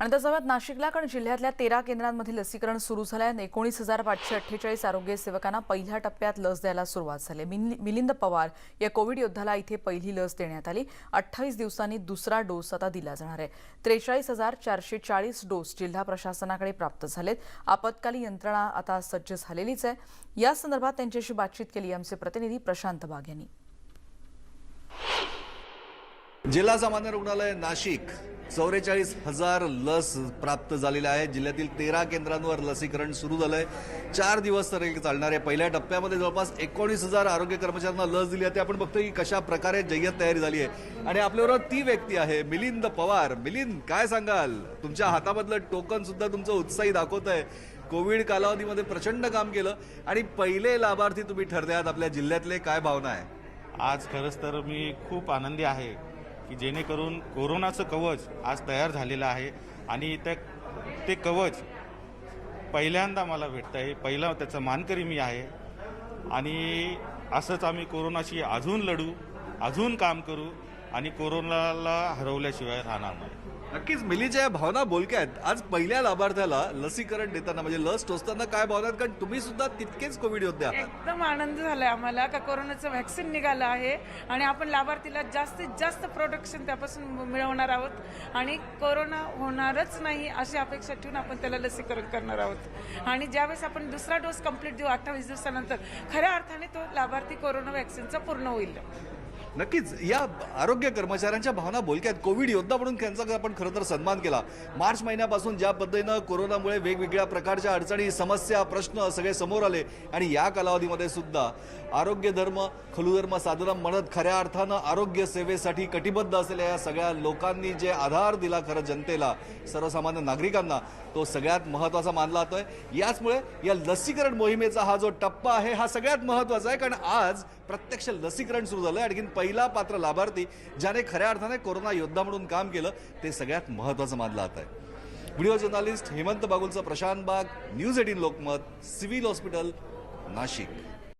आणि त्यासोबत नाशिकला कारण जिल्ह्यातल्या तेरा केंद्रांमध्ये लसीकरण सुरू झाल्याने एकोणीस हजार पाचशे अठ्ठेचाळीस आरोग्य सेवकांना पहिल्या टप्प्यात लस द्यायला सुरुवात झाली. मिलिंद पवार या कोविड योद्धाला इथे पहिली लस देण्यात आली. अठ्ठावीस दिवसांनी दुसरा डोस आता दिला जाणार आहे. त्रेचाळीस हजार चारशे चाळीस डोस जिल्हा प्रशासनाकडे प्राप्त झालेत. आपत्कालीन यंत्रणा आता सज्ज झालेलीच आहे. या संदर्भात त्यांच्याशी बातचीत केली आमचे प्रतिनिधी प्रशांत बाग यांनी. जिल्हा सामान्य रुग्णालय नाशिक. चौवेचाळीस हजार लस प्राप्त झालेल्या आहे जिल्ह्यातील तेरा केंद्रांवर लसीकरण सुरू झालंय. चार दिवस तर चालणार आहे. पहिल्या टप्प्यामध्ये जवळपास एकोणीस हजार आरोग्य कर्मचाऱ्यांना लस दिली आहे ते आपण बघतोय की कशा प्रकारे जय्यत तयारी झाली आहे. आणि आपल्याबरोबर ती व्यक्ती आहे मिलिंद पवार. मिलिंद काय सांगाल? तुमच्या हातामधलं टोकन सुद्धा तुमचं उत्साही दाखवत आहे कोविड कालावधीमध्ये प्रचंड काम केलं. आणि पहिले लाभार्थी तुम्ही ठरले आहात आपल्या जिल्ह्यातले काय भावना आहे? आज खरंच तर मी खूप आनंदी आहे. की जेणेकरून कोरोनाचं कवच आज तयार झालेलं आहे. आणि त्या ते कवच पहिल्यांदा मला भेटतं आहे पहिला त्याचा मानकरी मी आहे. आणि असंच आम्ही कोरोनाशी अजून लढू अजून काम करू आणि कोरोनाला हरवल्याशिवाय राहणार नाही. नक्कीच मिलीच्या भावना बोलक्यात. आज पहिल्या लाभार्थ्याला लसीकरण देताना म्हणजे लस टोचताना काय भावना आहेत? कारण तुम्ही सुद्धा तितकेच कोविड होते एकदम आनंद झालाय आम्हाला. का कोरोनाचं व्हॅक्सिन निघालं आहे आणि आपण लाभार्थीला जास्तीत जास्त प्रोटेक्शन त्यापासून मिळवणार आहोत. आणि कोरोना होणारच नाही अशी अपेक्षा ठेवून आपण त्याला लसीकरण करणार आहोत. आणि ज्यावेळेस आपण दुसरा डोस कंप्लीट देऊ अठ्ठावीस दिवसानंतर खऱ्या अर्थाने तो लाभार्थी कोरोना व्हॅक्सिनचा पूर्ण होईल. नक्कीच या आरोग्य कर्मचाऱ्यांच्या भावना बोलक्यात. कोविड योद्धा म्हणून त्यांचा आपण खरं तर सन्मान केला. मार्च महिन्यापासून ज्या पद्धतीनं कोरोनामुळे वेगवेगळ्या प्रकारच्या अडचणी समस्या प्रश्न सगळे समोर आले आणि या कालावधीमध्ये सुद्धा आरोग्य धर्म खलुधर्म साधना म्हणत खऱ्या अर्थानं आरोग्य सेवेसाठी कटिबद्ध असलेल्या या सगळ्या लोकांनी जे आधार दिला खरं जनतेला सर्वसामान्य नागरिकांना तो सगळ्यात महत्त्वाचा मानला जातोय. याचमुळे या लसीकरण मोहिमेचा हा जो टप्पा आहे हा सगळ्यात महत्त्वाचा आहे. कारण आज प्रत्यक्ष लसीकरण सुरू झालं आणखीन पहिला पात्र लाभार्थी ज्याने खऱ्या अर्थाने कोरोना योद्धा म्हणून काम केलं ते सगळ्यात महत्त्वाचं मानलं जात आहे. Video journalist Hemant बागुलचा Prashant Bag news eighteen Lokmat civil hospital Nashik.